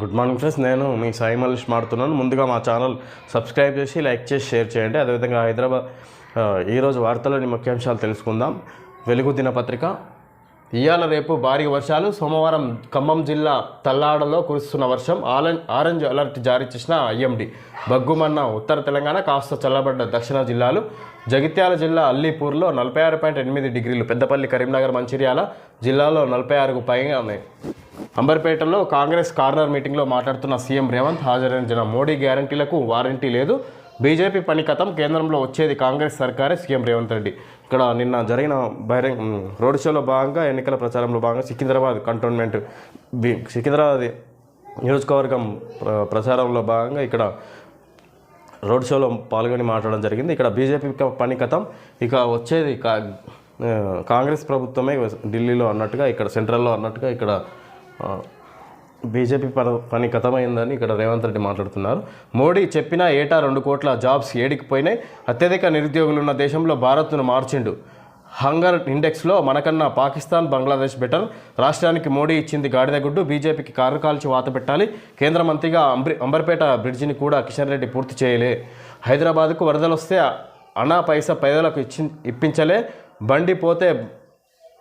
Good morning friends నేను మీ సాయి మల్లేష్ మాడుతున్నాను. ముందుగా మా ఛానల్ సబ్స్క్రైబ్ చేసి లైక్ చేసి షేర్ చేయండి. అదేవిధంగా హైదరాబాద్ ఈరోజు వార్తలోని ముఖ్యాంశాలు తెలుసుకుందాం. వెలుగు దినపత్రిక ఇవాళ రేపు భారీ వర్షాలు. సోమవారం ఖమ్మం జిల్లా తల్లాడలో కురుస్తున్న వర్షం. ఆరెంజ్ ఆరెంజ్ అలర్ట్ జారీ చేసిన ఐఎండి. బగ్గుమన్న ఉత్తర తెలంగాణ కాస్త చల్లబడ్డ దక్షిణ జిల్లాలు. జగిత్యాల జిల్లా అల్లీపూర్లో నలభై ఆరు పాయింట్ ఎనిమిది డిగ్రీలు. పెద్దపల్లి కరీంనగర్ మంచిర్యాల జిల్లాలో నలభై ఆరుకు పైగా ఉన్నాయి అంబర్పేటలో కాంగ్రెస్ కార్నర్ మీటింగ్లో మాట్లాడుతున్న సీఎం రేవంత్ హాజరైన మోడీ గ్యారంటీలకు వారంటీ లేదు. బీజేపీ పని కథం కేంద్రంలో వచ్చేది కాంగ్రెస్ సర్కారే సీఎం రేవంత్ రెడ్డి. ఇక్కడ నిన్న జరిగిన బహిరంగ ఉమ్, రోడ్ షోలో భాగంగా ఎన్నికల ప్రచారంలో భాగంగా సికింద్రాబాద్ కంటోన్మెంట్ సికింద్రాబాద్ నియోజకవర్గం ప్రచారంలో భాగంగా ఇక్కడ రోడ్ షోలో పాల్గొని మాట్లాడడం జరిగింది. ఇక్కడ బీజేపీ పని కథం ఇక వచ్చేది కా కాంగ్రెస్ ప్రభుత్వమే ఢిల్లీలో అన్నట్టుగా ఇక్కడ సెంట్రల్లో అన్నట్టుగా ఇక్కడ బీజేపీ పని పని కథమైందని ఇక్కడ రేవంత్ రెడ్డి మాట్లాడుతున్నారు. మోడీ చెప్పిన ఏటా రెండు కోట్ల జాబ్స్ ఏడికి పోయినాయి అత్యధిక నిరుద్యోగులు ఉన్న దేశంలో భారత్ను మార్చిండు. హంగర్ ఇండెక్స్లో మనకన్నా పాకిస్తాన్ బంగ్లాదేశ్ బెటర్. రాష్ట్రానికి మోడీ ఇచ్చింది గాడిద గుడ్డు బీజేపీకి కారు కాల్చి వాత పెట్టాలి. కేంద్ర మంత్రిగా అంబ్రి అంబర్పేట బ్రిడ్జిని కూడా కిషన్ రెడ్డి పూర్తి చేయలే. హైదరాబాద్కు వరదలు వస్తే అనా పైసా పేదలకు ఇచ్చి ఇప్పించలే. బండి పోతే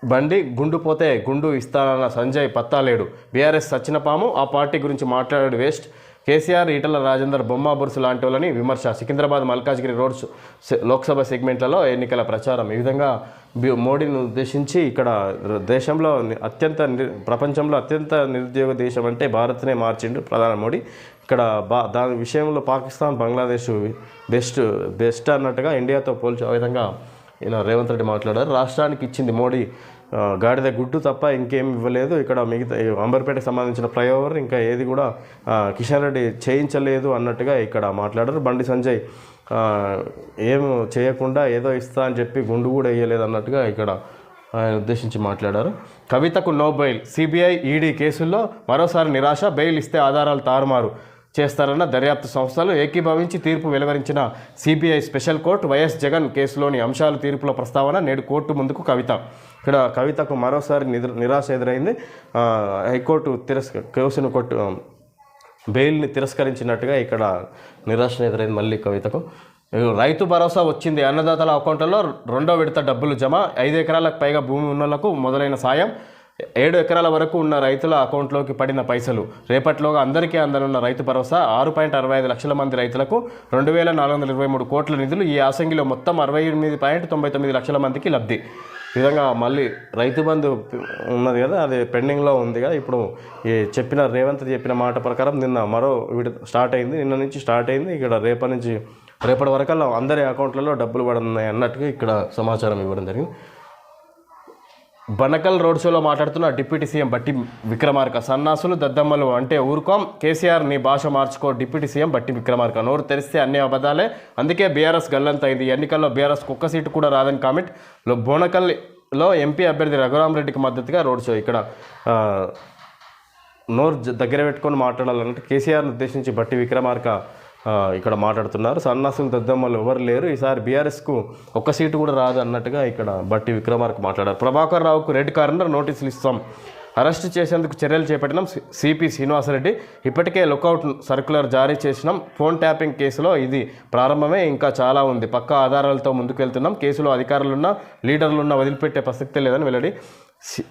బండి గుండు పోతే గుండు ఇస్తానన్న సంజయ్ పత్తాలేడు బీఆర్ఎస్ సచ్చినపాము ఆ పార్టీ గురించి మాట్లాడాడు వేస్ట్. కేసీఆర్ ఈటల రాజేందర్ బొమ్మ బురుసు లాంటి వాళ్ళని విమర్శ. సికింద్రాబాద్ మల్కాజ్గిరి రోడ్స్ లోక్సభ సెగ్మెంట్లలో ఎన్నికల ప్రచారం. ఈ విధంగా మోడీని ఉద్దేశించి ఇక్కడ దేశంలో అత్యంత ని- ప్రపంచంలో అత్యంత నిరుద్యోగ దేశం అంటే భారత్నే మార్చిండు ప్రధాని మోడీ. ఇక్కడ బా దాని విషయంలో పాకిస్తాన్ బంగ్లాదేశ్ బెస్ట్ బెస్ట్ అన్నట్టుగా ఇండియాతో పోల్చే విధంగా ఈయన రేవంత్ రెడ్డి మాట్లాడారు. రాష్ట్రానికి ఇచ్చింది మోడీ గాడిద గుడ్డు తప్ప ఇంకేం ఇవ్వలేదు. ఇక్కడ మిగతా అంబర్పేటకు సంబంధించిన ఫ్లైఓవర్ ఇంకా ఏది కూడా కిషన్ రెడ్డి చేయించలేదు అన్నట్టుగా ఇక్కడ మాట్లాడారు. బండి సంజయ్ ఏం చేయకుండా ఏదో ఇస్తా అని చెప్పి గుండు కూడా వేయలేదు అన్నట్టుగా ఇక్కడ ఆయన ఉద్దేశించి మాట్లాడారు. కవితకు నో బెయిల్ సిబిఐ ఈడీ కేసుల్లో మరోసారి నిరాశ బెయిల్ ఇస్తే ఆధారాలు తారుమారు. చేస్తారన్న దర్యాప్తు సంస్థలు ఏకీభవించి తీర్పు వెలువరించిన CBI special court YS Jagan కేసులోని అంశాలు తీర్పుల ప్రస్తావన నేడు కోర్టు ముందుకు కవిత. ఇక్కడ కవితకు మరోసారి నిద్ర నిరాశ ఎదురైంది. హైకోర్టు తిరస్క కేసును కొట్టు బెయిల్ని తిరస్కరించినట్టుగా ఇక్కడ నిరాశ ఎదురైంది మళ్ళీ కవితకు. రైతు భరోసా వచ్చింది. అన్నదాతల అకౌంట్లలో రెండో విడత డబ్బులు జమ. ఐదు ఎకరాలకు పైగా భూమి ఉన్నలకు మొదలైన సాయం. ఏడు ఎకరాల వరకు ఉన్న రైతుల అకౌంట్లోకి పడిన పైసలు. రేపట్లోగా అందరికీ అందనున్న రైతు భరోసా ఆరు పాయింట్ అరవై ఐదు లక్షల మంది రైతులకు రెండు వేల నాలుగు వందల ఇరవై మూడు కోట్ల నిధులు. ఈ ఆసంగిలో మొత్తం అరవై ఎనిమిది పాయింట్ తొంభై తొమ్మిది లక్షల మందికి లబ్ధి. విధంగా మళ్ళీ రైతు బంధు ఉన్నది కదా అది పెండింగ్లో ఉంది కదా. ఇప్పుడు ఈ చెప్పిన రేవంత్ చెప్పిన మాట ప్రకారం నిన్న మరో విడత స్టార్ట్ అయింది నిన్న నుంచి స్టార్ట్ అయింది. ఇక్కడ రేపటి నుంచి రేపటి వరకల్లా అందరి అకౌంట్లలో డబ్బులు పడుతున్నాయి అన్నట్టుగా ఇక్కడ సమాచారం ఇవ్వడం జరిగింది. బనకల్ రోడ్ షోలో మాట్లాడుతున్న డిప్యూటీ సీఎం బట్టి విక్రమార్క. సన్నాసులు దద్దమ్మలు అంటే ఊరుకోం. కేసీఆర్ నీ భాష మార్చుకో డిప్యూటీ సీఎం బట్టి విక్రమార్క. నోరు తెరిస్తే అన్ని అబద్ధాలే. అందుకే బీఆర్ఎస్ గల్లంత అయింది. ఎన్నికల్లో బీఆర్ఎస్ ఒక్క సీటు కూడా రాదని కామెంట్. లో బోనకల్లో ఎంపీ అభ్యర్థి రఘురామరెడ్డికి మద్దతుగా రోడ్ షో ఇక్కడ నోరు దగ్గర పెట్టుకొని మాట్లాడాలంటే కేసీఆర్ని ఉద్దేశించి బట్టి విక్రమార్క ఇక్కడ మాట్లాడుతున్నారు. సన్నాసులు దద్దమ్మలు ఎవరు లేరు. ఈసారి బీఆర్ఎస్కు ఒక్క సీటు కూడా రాదు అన్నట్టుగా ఇక్కడ బట్టి విక్రమార్క మాట్లాడారు. ప్రభాకర్ రావుకు రెడ్ కార్నర్ నోటీసులు ఇస్తాం. అరెస్ట్ చేసేందుకు చర్యలు చేపట్టినాం సి- సిపి శ్రీనివాసరెడ్డి. ఇప్పటికే లుకౌట్ సర్క్యులర్ జారీ చేసినాం. ఫోన్ ట్యాపింగ్ కేసులో ఇది ప్రారంభమే. ఇంకా చాలా ఉంది. పక్కా ఆధారాలతో ముందుకెళ్తున్నాం. కేసులో అధికారులున్న లీడర్లున్న వదిలిపెట్టే ప్రసక్తే లేదని వెల్లడి సి-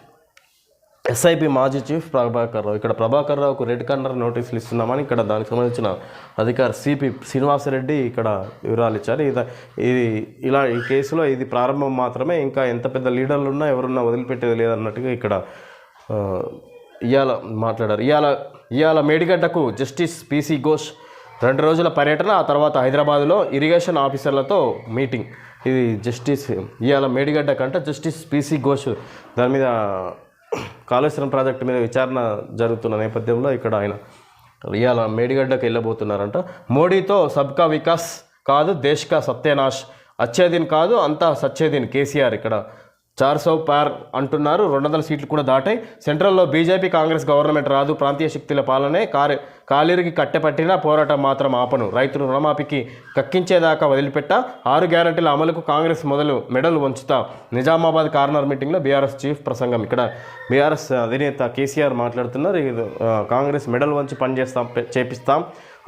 ఎస్ఐపి మాజీ చీఫ్ ప్రభాకర్ రావు. ఇక్కడ ప్రభాకర్ రావుకు రెడ్ కార్నర్ నోటీసులు ఇస్తున్నామని ఇక్కడ దానికి సంబంధించిన అధికారి సిపి శ్రీనివాసరెడ్డి ఇక్కడ వివరాలు ఇచ్చారు. ఇది ఇది ఇలా ఈ కేసులో ఇది ప్రారంభం మాత్రమే. ఇంకా ఎంత పెద్ద లీడర్లు ఉన్నా ఎవరున్నా వదిలిపెట్టేది లేదన్నట్టుగా ఇక్కడ ఇవాళ మాట్లాడారు. ఇవాళ ఇవాళ మేడిగడ్డకు జస్టిస్ పిసి ఘోష్ రెండు రోజుల పర్యటన ఆ తర్వాత హైదరాబాద్లో ఇరిగేషన్ ఆఫీసర్లతో మీటింగ్ ఇది జస్టిస్ ఇవాళ మేడిగడ్డ కంటే జస్టిస్ పిసి ఘోష్ దాని మీద కాళేశ్వరం ప్రాజెక్టు మీద విచారణ జరుగుతున్న నేపథ్యంలో ఇక్కడ ఆయన ఇవాళ మేడిగడ్డకు వెళ్ళబోతున్నారంట. మోడీతో సబ్కా వికాస్ కాదు దేశ్ కా అచ్చేదిన్ కాదు అంతా సచ్చేదిన్ కేసీఆర్ ఇక్కడ చార్ సౌ పార్ అంటున్నారు. రెండు వందల సీట్లు కూడా దాటాయి. సెంట్రల్లో బీజేపీ కాంగ్రెస్ గవర్నమెంట్ రాదు. ప్రాంతీయ శక్తుల పాలనే కారు కాలేరికి కట్టెపట్టినా పోరాటం మాత్రం ఆపను. రైతులు రుణమాఫీకి కక్కించేదాకా వదిలిపెట్ట. ఆరు గ్యారంటీల అమలుకు కాంగ్రెస్ మొదలు మెడలు వంచుతా. నిజామాబాద్ కార్నర్ మీటింగ్లో బీఆర్ఎస్ చీఫ్ ప్రసంగం. ఇక్కడ బీఆర్ఎస్ అధినేత కేసీఆర్ మాట్లాడుతున్నారు. కాంగ్రెస్ మెడల్ వంచి పనిచేస్తాం చేపిస్తాం.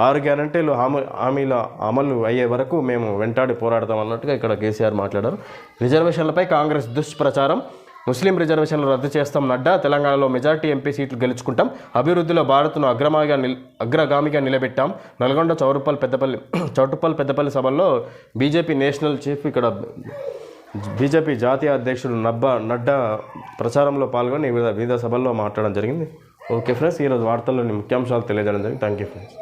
ఆరు గ్యారంటీలు హామీ హామీల అమలు అయ్యే వరకు మేము వెంటాడి పోరాడతాం అన్నట్టుగా ఇక్కడ కేసీఆర్ మాట్లాడారు. రిజర్వేషన్లపై కాంగ్రెస్ దుష్ప్రచారం. ముస్లిం రిజర్వేషన్లు రద్దు చేస్తాం నడ్డా. తెలంగాణలో మెజార్టీ ఎంపీ సీట్లు గెలుచుకుంటాం. అభివృద్ధిలో భారత్ను అగ్రమాగా నిల్ అగ్రగామిగా నిలబెట్టాం. నల్గొండ చౌరుపల్లి పెద్దపల్లి చౌటుపల్లి పెద్దపల్లి సభల్లో బీజేపీ నేషనల్ చీఫ్ ఇక్కడ బీజేపీ జాతీయ అధ్యక్షుడు నబ్బా నడ్డా ప్రచారంలో పాల్గొని వివిధ వివిధ సభల్లో మాట్లాడడం జరిగింది. ఓకే ఫ్రెండ్స్ ఈరోజు వార్తల్లోని ముఖ్యాంశాలు తెలియజేయడం జరిగింది. Thank you friends.